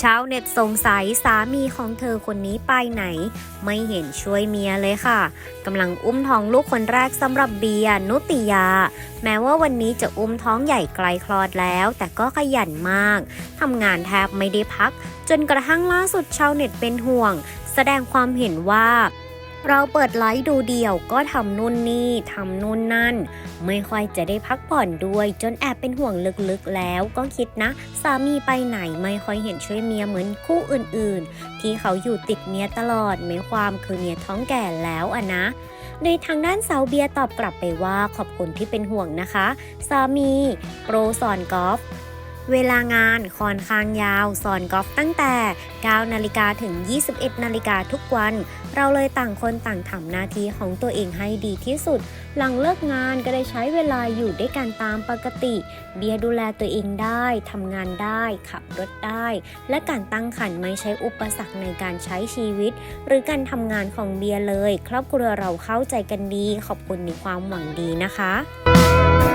ชาวเน็ตสงสัยสามีของเธอคนนี้ไปไหน ไม่เห็นช่วยเมียเลยค่ะกำลังอุ้มท้องลูกคนแรกสำหรับเบียนุติยา แม้ว่าวันนี้จะอุ้มท้องใหญ่ไกลคลอดแล้ว แต่ก็ขยันมากทำงานแทบไม่ได้พัก จนกระทั่งล่าสุดชาวเน็ตเป็นห่วง แสดงความเห็นว่า เราเปิดไลฟ์ดูเดี่ยวก็ทำนู่นนี่ทำนู่นนั่น ไม่ค่อยจะได้พักผ่อนด้วย จนแอบเป็นห่วงลึกๆแล้วก็คิดนะ สามีไปไหนไม่ค่อยเห็นช่วยเมียเหมือนคู่อื่นๆ ที่เขาอยู่ติดเมียตลอดไม่ความคือเมียท้องแก่แล้วอะนะโดยทางด้านสาวเบียตอบกลับไปว่าขอบคุณที่เป็นห่วงนะคะ สามี โปรสอนกอล์ฟ เวลางานค่อนข้างยาว สอนกอล์ฟตั้งแต่ 9 นาฬิกาถึง 21 นาฬิกาทุกวัน เราเลยต่างคนต่างทำหน้าที่ของตัวเองให้ดีที่สุด หลังเลิกงานก็ได้ใช้เวลาอยู่ด้วยกันตามปกติ เบียดูแลตัวเองได้ทำงานได้ ขับรถได้ และการตั้งครรภ์ไม่ใช่อุปสรรคในการใช้ชีวิต หรือการทำงานของเบียเลย ครอบครัวเราเข้าใจกันดี ขอบคุณในความหวังดีนะคะ